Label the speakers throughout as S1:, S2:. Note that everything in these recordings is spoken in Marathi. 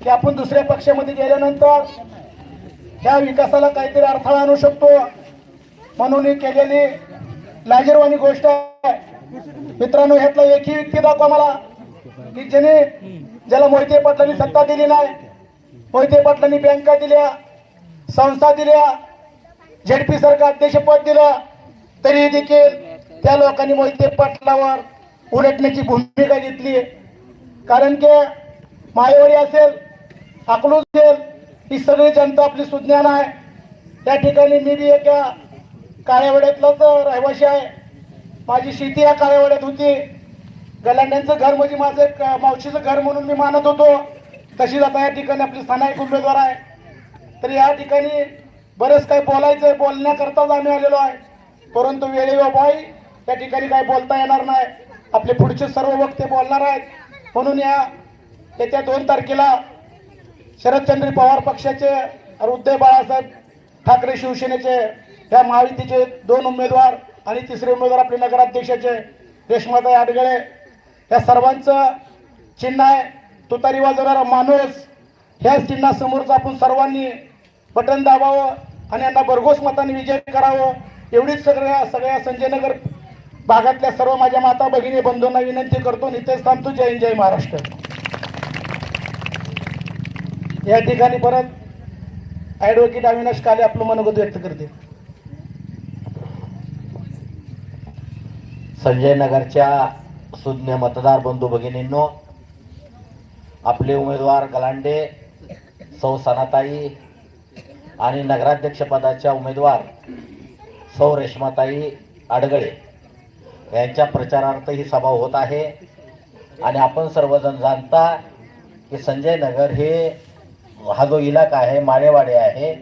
S1: की आपण दुसऱ्या पक्षामध्ये गेल्यानंतर त्या विकासाला काहीतरी अडथळा आणू शकतो. म्हणून ही केलेली लाजीरवाणी गोष्ट आहे. मित्रांनो ह्यातला एकही व्यक्ती दाखवा मला की ज्याने ज्याला मोहिते पाटलांनी सत्ता दिली नाही मोहिते पाटलांनी बँका दिल्या संस्था दिल्या झेडपी सरकार अध्यक्षपद दिलं तरी देखील त्या लोकांनी मोहिते पाटलावर उलटण्याची भूमिका घेतली कारण की मायवाडी असेल अकलूज असेल ही सगळी जनता आपली सुज्ञान आहे. त्या ठिकाणी मी बी एका काळ्यावाड्यातलाच रहिवाशी आहे. माझी शेती या काळ्यावड्यात होती. गलांड्यांचं घर म्हणजे माझं एक मावशीचं घर म्हणून मी मानत होतो. तशीच आता या ठिकाणी आपली स्थानिक उमेदवार आहे. तर या ठिकाणी बरंच काही बोलायचं आहे बोलण्याकरताच आम्ही आलेलो आहे. परंतु वेळेबाई त्या ठिकाणी काही बोलता येणार नाही. आपले पुढचे सर्व वक्ते बोलणार आहेत. म्हणून या येत्या दोन तारखेला शरदचंद्र पवार पक्षाचे आणि उद्धव बाळासाहेब ठाकरे शिवसेनेचे या महायुतीचे दोन उमेदवार आणि तिसरे उमेदवार आपले नगराध्यक्षाचे रेशमाताई आडगळे. या सर्वांचं चिन्ह आहे तुतारी वाजवणारा माणूस. ह्याच चिन्हासमोरच आपण सर्वांनी बटन दाबावं आणि यांना भरघोस मताने विजय करावं. एवढीच सगळ्या सगळ्या संजयनगर भागातल्या सर्व माझ्या माता भगिनी बंधूंना विनंती करतो आणि इथेच थांबतो. जय हिंद जय महाराष्ट्र. या ठिकाणी परत ॲडव्होकेट अविनाश काले आपलं मनोगत व्यक्त करते
S2: संजय नगरच्या सुज्ञ मतदार बंधू भगिनींनो आपले उमेदवार गलांडे सौ सनाताई आणि नगराध्यक्षपदाच्या उमेदवार सौ रेश्माताई आडगळे यांच्या प्रचारार्थ ही सभा होत आहे. आणि आपण सर्वजण जाणता की संजय नगर हे हा जो इलाका आहे माळेवाडे आहे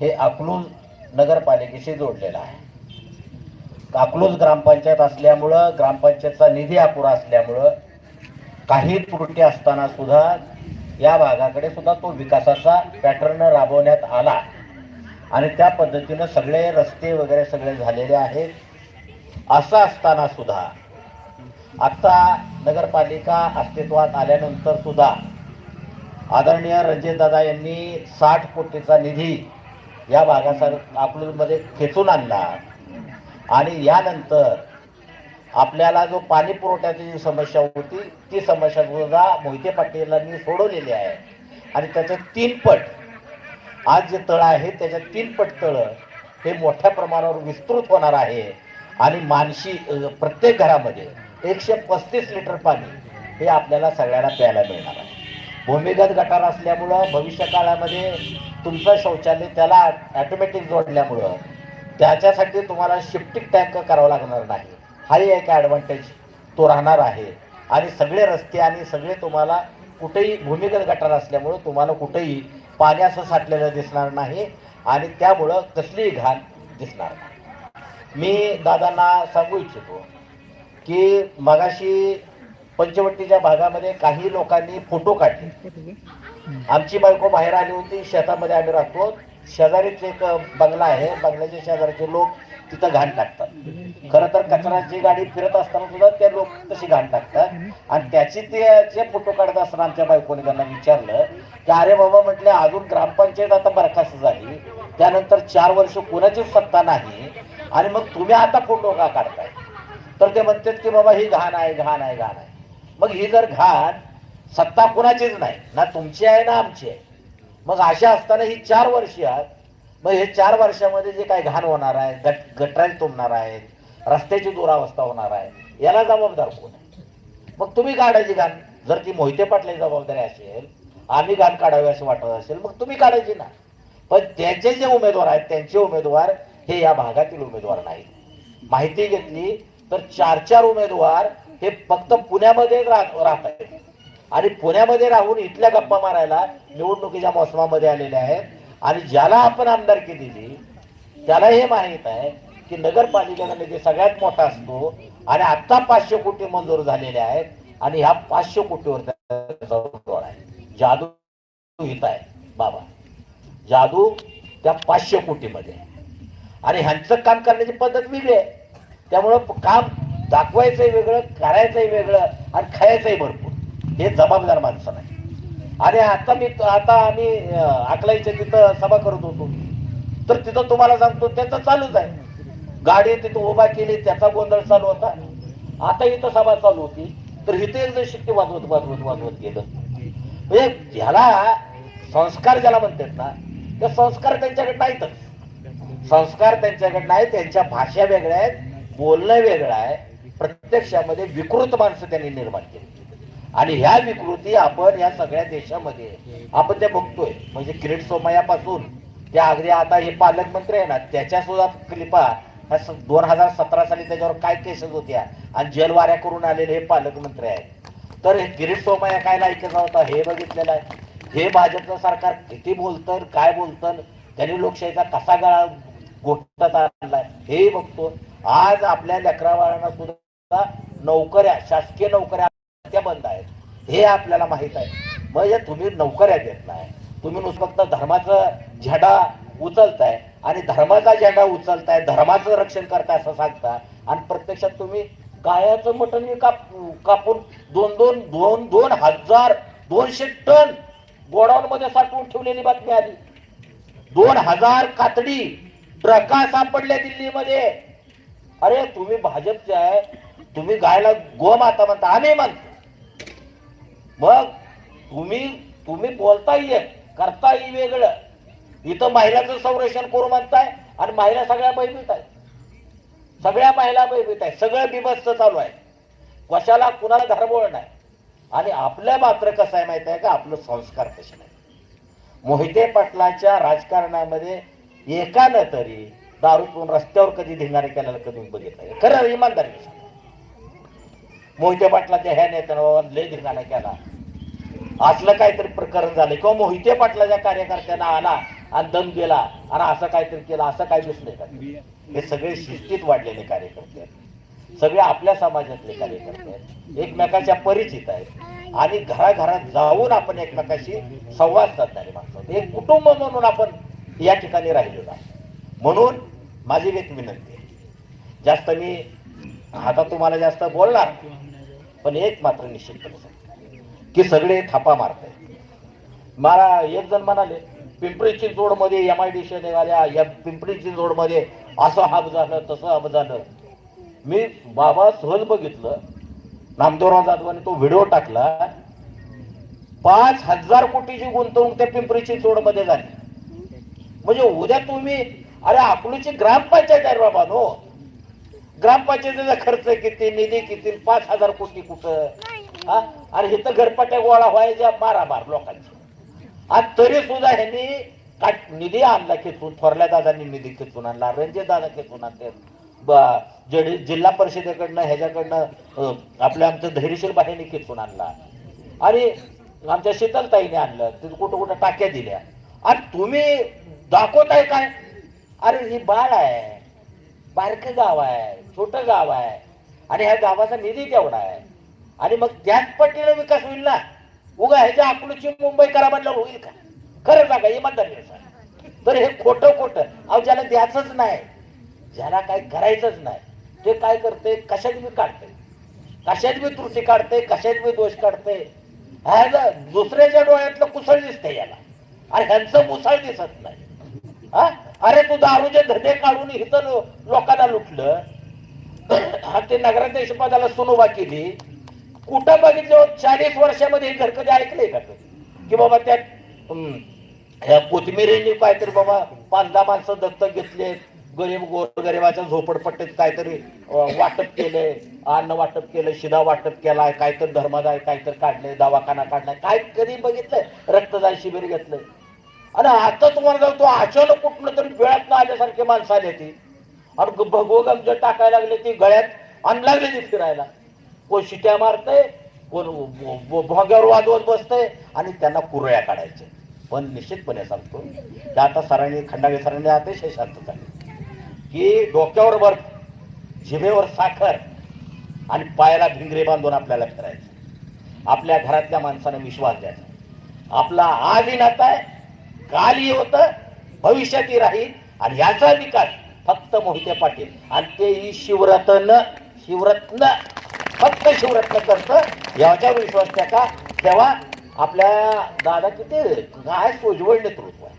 S2: हे अकलूज नगरपालिकेशी जोडलेला आहे. अकलूज ग्रामपंचायत असल्यामुळं ग्रामपंचायतचा निधी अपुरा असल्यामुळं काही त्रुटी असताना सुद्धा या भागाकडे सुद्धा तो विकासाचा पॅटर्न राबवण्यात आला. आणि त्या पद्धतीनं सगळे रस्ते वगैरे सगळे झालेले आहेत. असं असताना सुद्धा आत्ता नगरपालिका अस्तित्वात आल्यानंतर सुद्धा आदरणीय रणजितदादा यांनी साठ कोटीचा निधी या भागासार अकलूजमध्ये खेचून आणला. आणि यानंतर आपल्याला जो पाणी पुरवठ्याची जी समस्या होती ती समस्या सुद्धा मोहिते पाटीलांनी सोडवलेली आहे. आणि त्याचे तीन पट आज जे तळं आहे त्याच्या तीन पट तळं हे मोठ्या प्रमाणावर विस्तृत होणार आहे. आणि मानशी प्रत्येक घरामध्ये एकशे पस्तीस लिटर पाणी हे आपल्याला सगळ्यांना प्यायला मिळणार आहे. भूमिगत गटार असल्यामुळं भविष्य काळामध्ये तुमचं शौचालय त्याला ॲटोमॅटिक जोडल्यामुळं त्याच्यासाठी तुम्हाला शिफ्टिंग टँक करावं लागणार नाही. हाही एक ॲडव्हान्टेज तो राहणार आहे. आणि सगळे रस्ते आणि सगळे तुम्हाला कुठेही भूमिगत गटार असल्यामुळं तुम्हाला कुठेही पाणी असं साठलेलं दिसणार नाही आणि त्यामुळं कसलीही घाण दिसणार नाही. मी दादांना सांगू इच्छितो की मगाशी पंचवटीच्या भागामध्ये काही लोकांनी फोटो काढले. आमची बायको बाहेर आली होती शेतामध्ये आम्ही राहतो. शेजारीच एक बंगला आहे. बंगल्याच्या शेजारचे लोक तिथं घाण टाकतात. खरं तर कचराची गाडी फिरत असताना सुद्धा ते लोक तशी घाण टाकतात. आणि त्याची ते जे फोटो काढत असताना आमच्या बायकोने त्यांना विचारलं की अरे बाबा म्हटले अजून ग्रामपंचायत आता बरखास्त झाली. त्यानंतर चार वर्ष कोणाचीच सत्ता नाही आणि मग तुम्ही आता फोटो का काढताय? तर ते म्हणतात की बाबा ही घाण आहे घाण आहे घाण आहे. मग ही जर घाण सत्ता कुणाचीच नाही ना तुमची आहे ना आमची आहे. मग अशा असताना ही चार वर्ष आहेत. मग हे चार वर्षामध्ये जे काय घाण होणार आहे गट गटराई तुंबणार आहेत रस्त्याची दुरावस्था होणार आहे याला जबाबदार कोण आहे? मग तुम्ही काढायची घाण. जर ती मोहिते पाटलाची जबाबदारी असेल आम्ही घाण काढावी असं वाटत असेल मग तुम्ही काढायची ना. पण त्यांचे जे उमेदवार आहेत त्यांचे उमेदवार हे या भागातील उमेदवार नाहीत. माहिती घेतली तर चार चार उमेदवार हे फक्त पुण्यामध्ये राह- राहत आहेत. आणि पुण्यामध्ये राहून इथल्या गप्पा मारायला निवडणुकीच्या मोसमामध्ये आलेले आहेत. आणि ज्याला आपण आमदारकी दिली त्याला हे माहीत आहे की नगरपालिकेचा निधी सगळ्यात मोठा असतो. आणि आत्ता पाचशे कोटी मंजूर झालेले आहेत. आणि ह्या पाचशे कोटीवर आहे. जादू हित आहे. बाबा जादू त्या पाचशे कोटीमध्ये आहे. आणि ह्यांचं काम करण्याची पद्धत वेगळी आहे. त्यामुळं काम दाखवायचंही वेगळं करायचंही वेगळं आणि खायचंही भरपूर. हे जबाबदार माणसं नाही. आणि आता मी आता आम्ही अं, अकलाईच्या तिथं सभा करत होतो. तर तिथं तुम्हाला सांगतो त्याचं चालूच आहे. गाडी तिथं उभा केली त्याचा गोंधळ चालू होता. आता इथं सभा चालू होती. तर इथे जर जण शिट्टी वाजवत वाजवत वाजवत गेलं. म्हणजे ज्याला संस्कार ज्याला म्हणतात ना ते संस्कार त्यांच्याकडे नाहीतच. संस्कार त्यांच्याकडे नाही त्यांच्या भाषा वेगळ्या आहेत बोलणं वेगळं आहे. प्रत्यक्षामध्ये विकृत माणसं त्यांनी निर्माण केली. आणि ह्या विकृती आपण या सगळ्या देशामध्ये आपण ते बघतोय म्हणजे किरीट सोमयापासून त्या अगदी आता हे पालकमंत्री आहे ना त्याच्या सुद्धा कृपा दोन हजार सतरा साली त्याच्यावर काय केसेस होत्या आणि जेलवाऱ्या करून आलेले हे पालकमंत्री आहेत. तर हे किरीट सोमया काय लायकीचा होता हे बघितलेलं आहे. हे भाजपचं सरकार किती बोलतं काय बोलतं त्यांनी लोकशाहीचा कसा गळा गोठतात आणलाय हे बघतो. आज आपल्या लेकरावाळांना सुद्धा नोकऱ्या शासकीय नोकऱ्या त्या बंद आहेत. हे आपल्याला माहीत आहे. म्हणजे तुम्ही नोकऱ्या देत नाही. तुम्ही नुसतं फक्त धर्माचा झेंडा उचलताय आणि धर्माचा झेंडा उचलताय धर्माचं रक्षण करताय असं सांगता आणि प्रत्यक्षात तुम्ही गायाचं मटण काप कापून दोन दोन दोन दोन हजार दोनशे टन गोडाऊन मध्ये साठवून ठेवलेली बातमी आली. दोन हजार कातडी ट्रका सापडल्या दिल्लीमध्ये. अरे तुम्ही भाजपचे आहे. तुम्ही गायला गोमाता म्हणता आम्ही म्हणतो. मग तुम्ही तुम्ही बोलताही एक करताही वेगळं. इथं महिलाचं संरक्षण करू म्हणताय आणि महिला सगळ्या भयभीत आहेत. सगळ्या महिला भयभीत आहेत. सगळं बिबस्त चालू आहे. कशाला कुणाला धरबोळ नाही. आणि आपल्या मात्र कसं आहे माहिती आहे का? आपलं संस्कार कसे नाही. मोहिते पाटलाच्या राजकारणामध्ये एकानं तरी दारू पिऊन रस्त्यावर कधी धिंगाणे केल्याला कधी बघितलं खरं इमानदारी मोहिते पाटलाच्या ह्या नेत्यानं बाबा लय धिंगाणा केला. असलं काहीतरी प्रकरण झालं. किंवा मोहिते पाटलाच्या कार्यकर्त्यांना आला आणि दम गेला आणि असं काहीतरी केलं असं काही दिसलंय का? हे सगळे शिस्तीत वाढलेले कार्यकर्ते आहेत. सगळे आपल्या समाजातले कार्यकर्ते आहेत. एकमेकाच्या परिचित आहेत. आणि घराघरात जाऊन आपण एकमेकाशी संवाद साधणारे माणसं एक कुटुंब म्हणून आपण या ठिकाणी राहिलेलो आहे. म्हणून माझी एक विनंती आहे. जास्त मी आता तुम्हाला जास्त बोलणार पण एक मात्र निश्चितपणे सांगतो की सगळे थापा मारताय मला एक जण म्हणाले पिंपरी चिंचवडमध्ये एम आय डी निघाल्या या पिंपरी चिंचवडमध्ये असं हब झालं तसं हब झालं. मी बाबा सहज बघितलं नामदेवराव जाधवाने तो व्हिडिओ टाकला पाच हजार कोटीची गुंतवणूक त्या पिंपरी चिंचवडमध्ये झाली. म्हणजे उद्या तुम्ही अरे अकलूची ग्रामपंचायत आहे बाबा नो. ग्रामपंचायतीचा खर्च किती निधी किती पाच हजार कोटी कुठं? हा? अरे हे तर घरपट्ट्या गोळा व्हायच्या मारामार लोकांची. आज तरी सुद्धा ह्यांनी काय निधी आणला खेचून थोरल्या दादांनी निधी खेचून आणला रणजित दादा खेचून आणले. जडी जिल्हा परिषदेकडनं ह्याच्याकडनं आपल्या आमचं धैर्यशील बाहेरने खेचून आणला. आणि आमच्या शीतलताईने आणलं तिथं कुठं कुठं टाक्या दिल्या. आणि तुम्ही दाखवताय काय? अरे ही बाळ आहे. बारक गाव आहे छोटं गाव आहे. आणि ह्या गावाचा निधी तेवढा आहे. आणि मग त्याच विकास होईल ना. उगा ह्याच्या अकलूची मुंबई करा म्हणलं होईल का? खरं सांगा इमानदारीने सांगा तर हे खोटं खोटं. अहो ज्याला द्यायचंच नाही ज्याला काय करायचंच नाही ते काय करते कशात बी काढते कशात बी त्रुटी काढते कशात बी दोष काढते ह्याला दुसऱ्याच्या डोळ्यातलं कुसळ दिसते याला. आणि ह्यांचं मुसळ दिसत नाही. अरे तू दारूचे धंदे काढून इथं लोकांना लुटलं? हा ते नगराध्यक्ष पदाला सुनोबा केली. कुठं बघितलं हो? चाळीस वर्षामध्ये हे घर कधी ऐकलंय का की बाबा त्या हम्म, कोथमिरींनी काहीतरी बाबा पाच दहा माणसं दत्तक घेतले. गरीब गोर गोरगरिबाच्या झोपडपट्टीत काहीतरी वाटप केलंय. अन्न वाटप केलं शिधा वाटप केलाय काहीतरी धर्मदाय काहीतरी काढलंय दवाखाना काढलाय. काय कधी बघितलंय? रक्तदान शिबिर घेतलंय. आणि आता तुम्हाला जाऊ तो अचानक कुठलं तरी वेळात ना आल्यासारखे माणसं आले ती आणि भगवं गमज टाकायला लागले ती गळ्यात आणि लागले ती फिरायला. कोण शिट्या मारतय कोण भोग्यावर वाजवत बसतंय आणि त्यांना कुरळ्या काढायचे. पण निश्चितपणे सांगतो की आता सरांनी खंडागे सरांनी अतिशय शांत झाले. की डोक्यावर बर्फ जिभेवर साखर आणि पायाला भिंगरे बांधून आपल्याला फिरायचं. आपल्या घरातल्या माणसाने विश्वास द्यायचा. आपला आजही नाता आहे कालही होत भविष्यातही राहील. आणि याचा विकास फक्त मोहिते पाटील. आणि तेही शिवरत्न शिवरत्न फक्त शिवरत्न करतं. याच्यावर विश्वास त्याचा तेव्हा आपल्या दादा किती काय सोजवळ नेतृत्व आहे.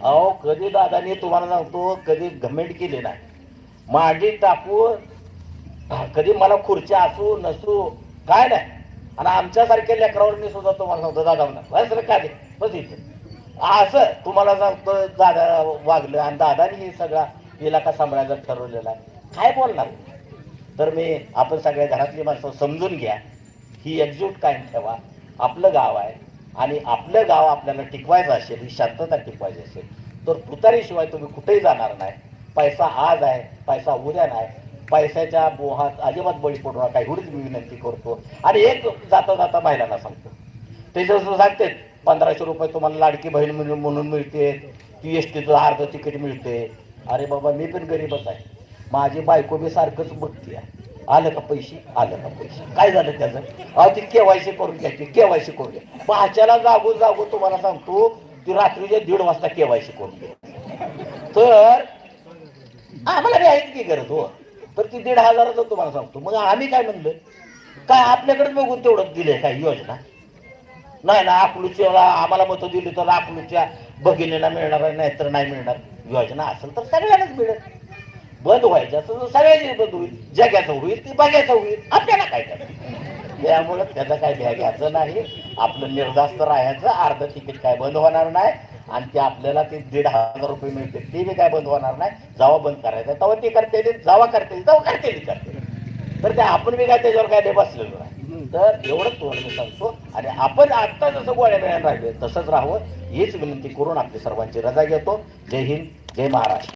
S2: अहो कधी दादाने तुम्हाला सांगतो कधी घमेंट केली नाही. मांडी टाकून कधी मला खुर्च्या असू नसू काय नाही. आणि आमच्यासारख्या लेकरावर मी सुद्धा तुम्हाला सांगतो दादा म्हणा बस रे काय बस इथे. असं तुम्हाला सांगतो दादा वागलं आणि दादाने हे सगळा इलाका सांभाळायचा ठरवलेला आहे. काय बोलणार? तर मी आपण सगळ्या घरातली माणसं समजून घ्या. ही एकजूट कायम ठेवा. आपलं गाव आहे आणि आपलं गाव आपल्याला टिकवायचं असेल ही शांतता टिकवायची असेल तर तुतारीशिवाय तुम्ही कुठेही जाणार नाही. पैसा आज आहे पैसा उद्या नाही. पैशाच्या मोहात अजिबात बळी पडू नका. एवढीच मी विनंती करतो. आणि एक जाता जाता महिलांना सांगतो. ते जसं सांगते पंधराशे रुपये तुम्हाला लाडकी बहीण म्हणून म्हणून मिळते. ती एस टीचं अर्ध तिकीट मिळते. अरे बाबा मी पण गरीबच आहे. माझी बायको मी सारखंच बघते आलं का पैसे? आलं का पैसे. काय झालं त्याचं? अहो ती केवायसी करून घ्यायची. केवायसी करून घ्या. पाच्याला जागो जागो तुम्हाला सांगतो ती रात्रीच्या दीड वाजता केवायसी करून घ्या तर आम्हाला बी आहेत की गरज हो. तर ती दीड हजाराचं तुम्हाला सांगतो. मग आम्ही काय म्हणलं? काय आपल्याकडे बघून तेवढं दिलं काय योजना? नाही ना अकलूच्या आम्हाला मतं दिली तर अकलूच्या भगिनीला मिळणार आहे, नाहीतर नाही मिळणार. योजना असेल तर सगळ्यांनाच मिळेल. बंद व्हायचं तर सगळ्यांनी बंद होईल. जगाचं होईल ती बघायचं होईल. आपल्याला काय करायचं त्यामुळं त्याचं काय घ्या घ्यायचं नाही. आपलं निर्धास्त राहायचं. अर्ध तिकीट काय बंद होणार नाही. आणि ते आपल्याला ते दीड हजार रुपये मिळते ते बी काय बंद होणार नाही. जावा बंद करायचं. तेव्हा ते करते जावा करते तेव्हा करते करते तर ते आपण बी काय त्याच्यावर काय ते बसलेलो नाही. तर एवढंच तुम्हाला मी सांगतो. आणि आपण आत्ता जसं गोळ्या मिळायला राहिले तसंच राहावं हीच विनंती करून आपली सर्वांची रजा घेतो. जय हिंद जय महाराष्ट्र.